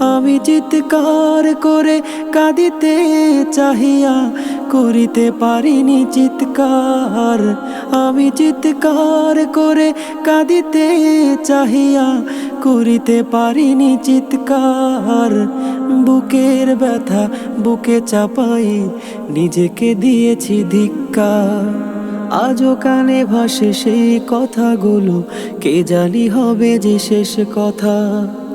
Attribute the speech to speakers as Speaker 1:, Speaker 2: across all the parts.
Speaker 1: আমি চিৎকার করে কাঁদিতে চাহিয়া করিতে পারিনি চিৎকার। আমি চিৎকার করে কাঁদিতে চাহিয়া করিতে পারিনি চিৎকার। বুকের ব্যথা বুকে চাপাই নিজেকে দিয়েছি ধিক্কার আজও কানে ভাসে সেই কথাগুলো, কে জানি হবে যে শেষ কথা।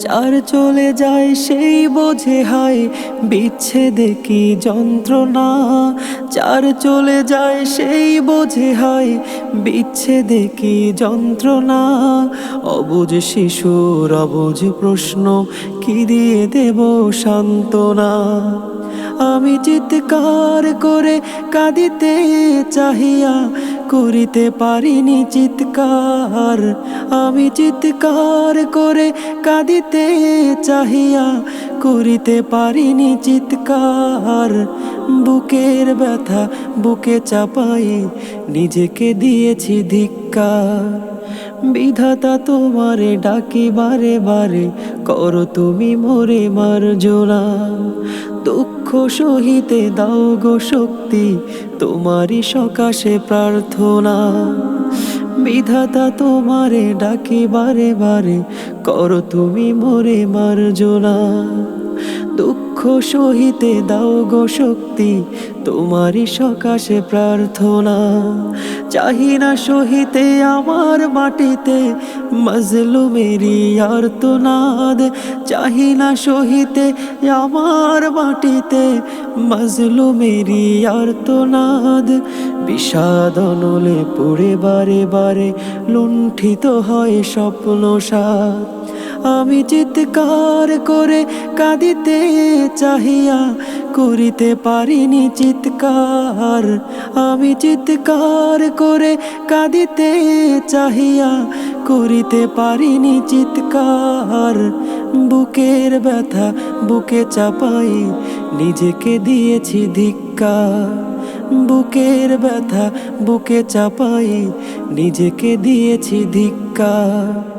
Speaker 1: চার চলে যায় সেই বোঝে হায়, বিচ্ছেদে কি যন্ত্রণা? চার চলে যায় সেই বোঝে হায়, বিচ্ছেদে কি যন্ত্রণা? অবুঝ শিশুর অবুঝ প্রশ্ন, কি দিয়ে দেব সান্ত্বনা? আমি চিৎকার করে কাঁদিতে চাহিয়া করিতে পারিনি চিৎকার। আমি চিৎকার করে কাঁদিতে চাহিয়া করিতে পারিনি চিৎকার। বুকের ব্যথা বুকে চাপাই নিজেকে দিয়েছি ধিক্কার। বিধাতা তোমারে ডাকি বারে বারে, করো তুমি মোরে জোড়া। দুঃখ সহিতে দাও গো শক্তি, তোমারই সকাশে প্রার্থনা। বিধাতা তোমারে ডাকি বারে বারে করো তুমি মোরে মার্জনা। দুঃখ সহিতে দাও গো শক্তি, তোমারই সকাশে প্রার্থনা। চাহি না সহিতে আমার মাটিতে মজলুমেরি আর্তনাদ। চাহি না সহিতে আমার মাটিতে মজলুমেরি আর্তনাদ। বিষাদ অনলে পড়ে বারে বারে লুণ্ঠিত হয় স্বপ্ন সাত আমি চিৎকার করে কাঁদিতে চাহিয়া করিতে পারিনি চিৎকার। আমি চিৎকার করে কাঁদিতে চাহিয়া করিতে পারিনি চিৎকার। বুকের ব্যথা বুকে চাপাই নিজেকে দিয়েছি ধিক্কার বুকের ব্যথা বুকে চাপাই নিজেকে দিয়েছি ধিক্কার